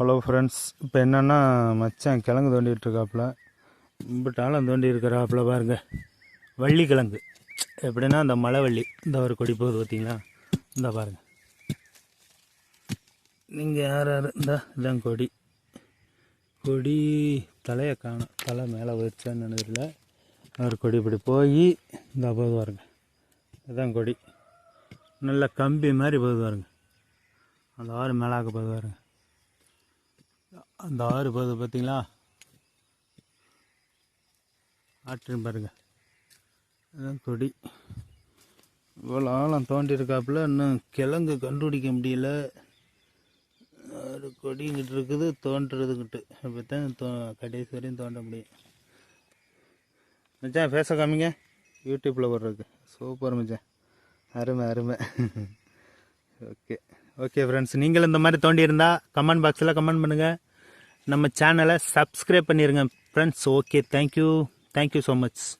Hello friends இப்போ என்னென்னா மச்சான் கிழங்கு தோண்டிட்டு இருக்காப்புல இம்பிட்டாலும் தோண்டி இருக்கிறாப்புல பாருங்க. வள்ளி கிழங்கு எப்படின்னா இந்த மலைவள்ளி. இந்த ஒரு கொடி போகுது பார்த்தீங்களா இந்த பாருங்க. நீங்கள் யார் யார்? இந்த இதான் கொடி. கொடி தலையை காணும் தலை மேலே வச்சான்னு நினைக்கிறல ஒரு கொடி இப்படி போய் இந்த போது பாருங்க. இதான் கொடி. நல்ல கம்பி மாதிரி போது பாருங்க. அந்த ஆறு மேலாக போகுது பாருங்க. அந்த ஆறு போகுது பார்த்தீங்களா? ஆற்றுன்னு பாருங்கள் அதான் கொடி. இவ்வளோ ஆழம் தோண்டியிருக்காப்புல இன்னும் கிழங்கு கண்டுபிடிக்க முடியல. ஒரு கொடிங்கிட்டு இருக்குது தோண்டுறதுங்கிட்டு அப்போ தான் தோ கடைசி வரையும் தோண்ட முடியும். மச்சான் பேச காமிங்க. யூடியூப்பில் வர்றதுக்கு சூப்பர் மச்சான். அருமை அருமை. ஓகே ஓகே ஃப்ரெண்ட்ஸ் நீங்களும் இந்த மாதிரி தோண்டி இருந்தால் கமெண்ட் பாக்ஸில் கமெண்ட் பண்ணுங்கள் நம்ம சேனலை சப்ஸ்கிரைப் பண்ணிடுங்க friends okay thank you thank you so much